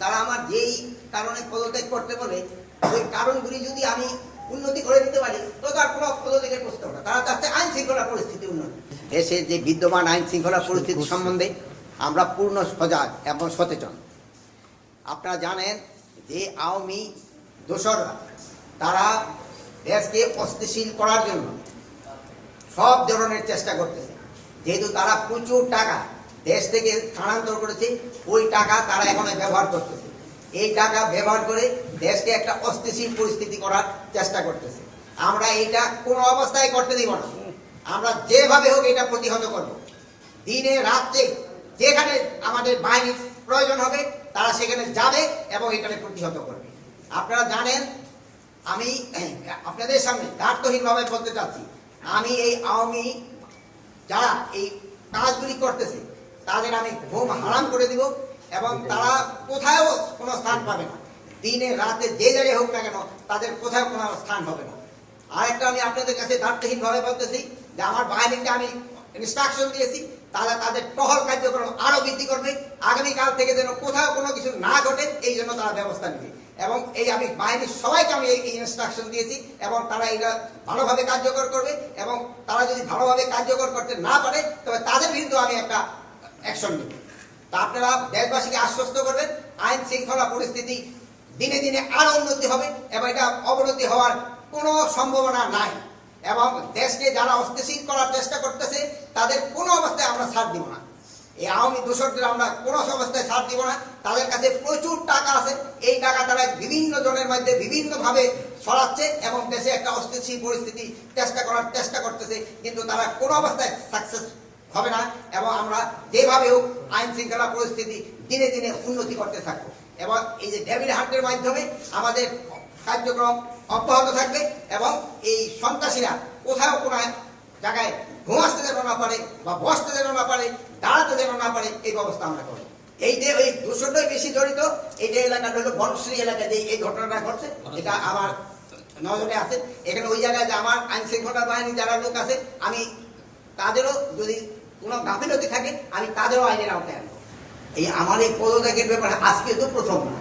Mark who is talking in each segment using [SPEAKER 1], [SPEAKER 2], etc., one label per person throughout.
[SPEAKER 1] তারা আমার যেই কারণে পদত্যাগ করতে বলে ওই কারণগুলি যদি আমি উন্নতি করে দিতে পারি তো তার কোনো পদত্যাগের প্রশ্ন ওঠে না। তারা চাচ্ছে আইন শৃঙ্খলা পরিস্থিতি উন্নতি দেশের যে বিদ্যমান আইন শৃঙ্খলা পরিস্থিতি সম্বন্ধে আমরা পূর্ণ সজাগ এবং সচেতন। আপনারা জানেন যে আওয়ামী দোসররা তারা দেশকে অস্থিতিশীল করার জন্য সব ধরনের চেষ্টা করতেছে। যেহেতু তারা প্রচুর টাকা দেশ থেকে স্থানান্তর করেছে, ওই টাকা তারা এখন ব্যবহার করতেছে। এই টাকা ব্যবহার করে দেশকে একটা অস্থিতিশীল পরিস্থিতি করার চেষ্টা করতেছে। আমরা এটা কোনো অবস্থায় করতে দিব না। আমরা যেভাবে হোক এটা প্রতিহত করব। দিনে রাত্রে যেখানে আমাদের বাহিনীর প্রয়োজন হবে, তারা সেখানে যাবে এবং এখানে প্রতিহত করবে। আপনারা জানেন, আমি আপনাদের সামনে দার্থহীনভাবে বলতে চাচ্ছি, আমি এই আওয়ামী যারা এই কাজগুলি করতেছে তাদের আমি ঘুম হারাম করে দিব এবং তারা কোথাও কোনো স্থান পাবে না। দিনে, রাতে যে জায়গায় হোক না কেন, তাদের কোথাও কোনো স্থান হবে না। আরেকটা আমি আপনাদের কাছে দার্থহীনভাবে বলতেছি যে আমার বাহিনীকে আমি ইনস্ট্রাকশন দিয়েছি, তারা তাদের টহল কার্যক্রম আরও বৃদ্ধি করবে। আগামীকাল থেকে যেন কোথাও কোনো কিছু না ঘটে, এই জন্য তারা ব্যবস্থা নেবে। এবং এই আমি বাহিনীর সবাইকে আমি এই ইনস্ট্রাকশন দিয়েছি এবং তারা এটা ভালোভাবে কার্যকর করবে এবং তারা যদি ভালোভাবে কার্যকর করতে না পারে, তবে তাদের বিরুদ্ধে আমি একটা অ্যাকশন তা আপনারা দেশবাসীকে আশ্বস্ত করবেন, আইন শৃঙ্খলা পরিস্থিতি দিনে দিনে আরও উন্নতি হবে এবং এটা অবনতি হওয়ার কোনো সম্ভাবনা নাই। এবং দেশকে যারা অস্থিতিশীল করার চেষ্টা করতেছে, তাদের কোনো অবস্থায় আমরা ছাড় দিব না। এই আওয়ামী দোষকদের আমরা কোনো অবস্থায় ছাড় দিব না। তাদের কাছে প্রচুর টাকা আছে। এই টাকা তারা বিভিন্ন জনের মধ্যে বিভিন্নভাবে ছড়াচ্ছে এবং দেশে একটা অস্থিতিশীল পরিস্থিতি চেষ্টা করার চেষ্টা করতেছে, কিন্তু তারা কোনো অবস্থায় সাকসেস হবে না এবং আমরা যেভাবে হোক আইন শৃঙ্খলা পরিস্থিতি দিনে দিনে উন্নতি করতে থাকব। এবং এই যে ডেভিড হার্টের মাধ্যমে আমাদের কার্যক্রম অব্যাহত থাকবে এবং এই সন্ত্রাসীরা কোথাও কোনো জায়গায় ঘুমাসতে যেন না পারে বা বসতে যেন না পারে, দাঁড়াতে যেন না পারে, এই ব্যবস্থা আমরা করব। এই যে ওই দুশোটাই বেশি জড়িত, এই যে এলাকাটা হলো বনশ্রী এলাকা, যে এই ঘটনাটা ঘটছে, এটা আমার নজরে আছে। এখানে ওই জায়গায় যে আমার আইন শৃঙ্খলা বাহিনী যারা লোক আছে, আমি তাদেরও যদি কোনো গাফিলতি থাকে, আমি তাদেরও আইনের আওতায় আনব। এই আমার এই পদত্যাগের ব্যাপারে আজকে তো প্রথম না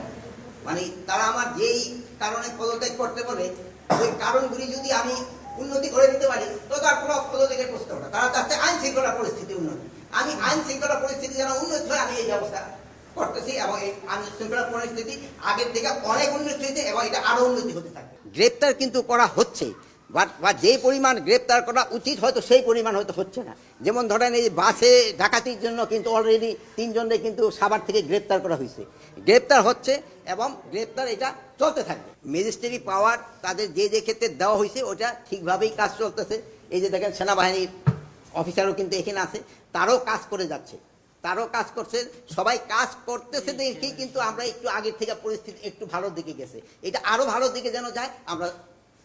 [SPEAKER 1] মানে তারা আমার যেই কারণে পদত্যাগ করতে বলে, ওই কারণগুলি যদি আমি উন্নতি করে দিতে পারি, তো তার কোনো পদত্যাগের ওঠে না। তারা চাচ্ছে আইন শৃঙ্খলা পরিস্থিতি উন্নতি। আমি আইন শৃঙ্খলা পরিস্থিতি যেন উন্নতি হয়, আমি এই ব্যবস্থা করতেছি এবং এই আইন শৃঙ্খলা পরিস্থিতি আগের থেকে অনেক উন্নতি হয়েছে এবং এটা আরও উন্নতি হতে থাকবে। গ্রেপ্তার কিন্তু করা হচ্ছে। বা যে পরিমাণ গ্রেপ্তার করা উচিত, হয়তো সেই পরিমাণ হয়তো হচ্ছে না। যেমন ধরেন এই বাসে ডাকাতির জন্য কিন্তু অলরেডি তিনজনকে কিন্তু সাভার থেকে গ্রেপ্তার করা হয়েছে। গ্রেপ্তার হচ্ছে এবং গ্রেপ্তার এটা চলতে থাকবে। ম্যাজিস্ট্রেরি পাওয়ার তাদের যে যে ক্ষেত্রে দেওয়া হয়েছে, ওটা ঠিকভাবেই কাজ চলতেছে। এই যে দেখেন সেনাবাহিনীর অফিসারও কিন্তু এখানে আছে, তারও কাজ করে যাচ্ছে। তারও কাজ করছে, সবাই কাজ করতেছে দেখেই কিন্তু আমরা একটু আগের থেকে পরিস্থিতি একটু ভালোর দিকে গেছে। এটা আরও ভালো দিকে যেন যায়, আমরা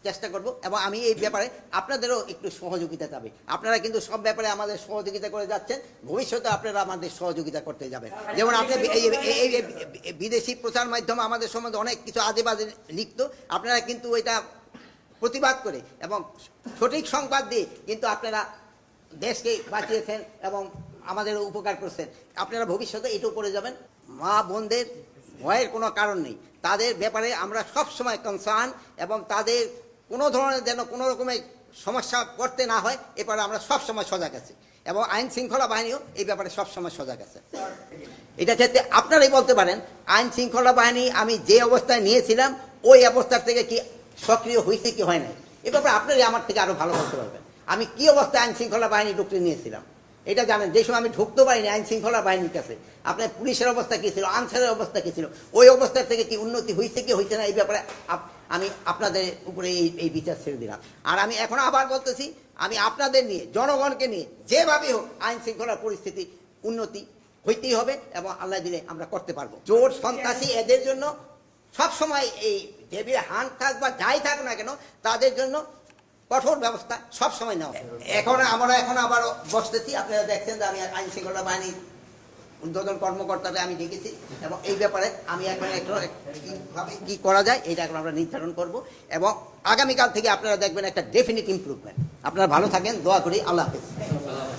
[SPEAKER 1] চেষ্টা করব এবং আমি এই ব্যাপারে আপনাদেরও একটু সহযোগিতা চাবে। আপনারা কিন্তু সব ব্যাপারে আমাদের সহযোগিতা করে যাচ্ছেন। ভবিষ্যতে আপনারা আমাদের সহযোগিতা করতে যাবেন। যেমন আপনি এই বিদেশি প্রচার মাধ্যম আমাদের সম্বন্ধে অনেক কিছু আজে বাজে লিখতো। আপনারা কিন্তু ওইটা প্রতিবাদ করে এবং সঠিক সংবাদ দিয়ে কিন্তু আপনারা দেশকে বাঁচিয়েছেন এবং আমাদের উপকার করছেন। আপনারা ভবিষ্যতে এটাও করে যাবেন। মা বোনদের ভয়ের কোনো কারণ নেই। তাদের ব্যাপারে আমরা সব সময় কনসার্ন এবং তাদের কোনো ধরনের যেন কোনো রকমের সমস্যা করতে না হয় এ ব্যাপারে আমরা সব সময় সজাগ আছি। এবং আইন শৃঙ্খলা বাহিনীও এই ব্যাপারে সব সময় সজাগ আছে। এটা ক্ষেত্রে আপনারাই বলতে পারেন, আইন শৃঙ্খলা বাহিনী আমি যে অবস্থায় নিয়েছিলাম, ওই অবস্থার থেকে কি সক্রিয় হয়েছে কি হয় নাই? এ ব্যাপারে আপনারাই আমার থেকে আরও ভালো বলতে পারবেন। আমি কি অবস্থায় আইন শৃঙ্খলা বাহিনী ঢুকতে নিয়েছিলাম? এটা জানেন, যে সময় আমি ঢুকতে পারিনি আইন শৃঙ্খলা বাহিনীর কাছে, আপনার পুলিশের অবস্থা কি ছিল, আনসারের অবস্থা কি ছিল, ওই অবস্থার থেকে কি উন্নতি হয়েছে কি হয়েছে না, এই ব্যাপারে আমি আপনাদের উপরে এই এই বিচার ছেড়ে দিলাম। আর আমি এখন আবার বলতেছি আমি আপনাদের নিয়ে জনগণকে নিয়ে যেভাবে হোক আইন শৃঙ্খলা পরিস্থিতি উন্নতি হইতেই হবে এবং আল্লাহ দিলে আমরা করতে পারব। জোর সন্ত্রাসী এদের জন্য সব সময় এই দেবী হান থাক বা যাই থাক না কেন তাদের জন্য কঠোর ব্যবস্থা সব সময় নেওয়া। এখন আমরা এখন আবার বসতেছি। আপনারা দেখছেন যে আমি আইন শৃঙ্খলা বাহিনীর উদ্বোধন কর্মকর্তাকে আমি দেখেছি এবং এই ব্যাপারে আমি এখন একটা কি করা যায়, এটা এখন আমরা নির্ধারণ করব এবং আগামীকাল থেকে আপনারা দেখবেন একটা ডেফিনিট ইম্প্রুভমেন্ট আপনারা ভালো থাকেন, দোয়া করি, আল্লাহ হাফেজ।